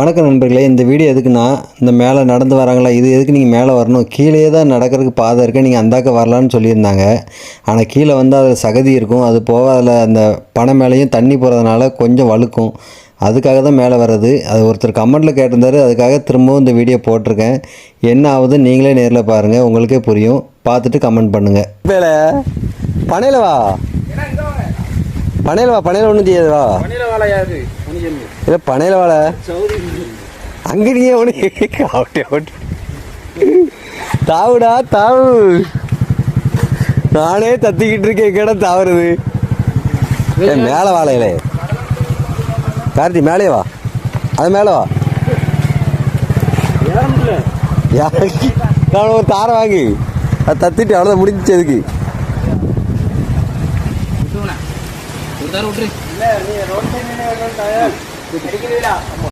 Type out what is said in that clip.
வணக்கம் நண்பர்களே இந்த வீடியோ எதுக்குன்னா இந்த மேலே நடந்து வராங்களா இது எதுக்கு நீங்கள் மேலே வரணும்? கீழே தான் நடக்கிறதுக்கு பாதை இருக்குது நீங்கள் அந்தாக்க வரலான்னு சொல்லியிருந்தாங்க. ஆனால் கீழே வந்து அதில் சகதி இருக்கும் அது போக அதில் அந்த பனை மேலேயும் தண்ணி போகிறதுனால கொஞ்சம் வழுக்கும். அதுக்காக தான் மேலே வர்றது. அது ஒருத்தர் கமெண்ட்டில் கேட்டிருந்தாரு அதுக்காக திரும்பவும் இந்த வீடியோ போட்டிருக்கேன். என்ன ஆகுது நீங்களே நேரில் பாருங்கள் உங்களுக்கே புரியும். பார்த்துட்டு கமெண்ட் பண்ணுங்கள் வேலை பனையில் வா. பனையில் வா பனையில் ஒன்றும் செய்யாது வா. இல்லை பனையில் வாழ. அங்கே நீ அவனு அவுட்டு அவுட்டு தாவுடா தாவு. நானே தத்திக்கிட்டு இருக்கேன் கடை தாவுறது? மேலே வாழையிலே. கார்த்தி மேலே வா. அது மேலே வா. நான் ஒரு தாரை வாங்கி அது தத்திட்டு அவ்வளோதான் முடிஞ்சிச்சு ಉದ್ದಾರ ಬಿಡ್ರಿ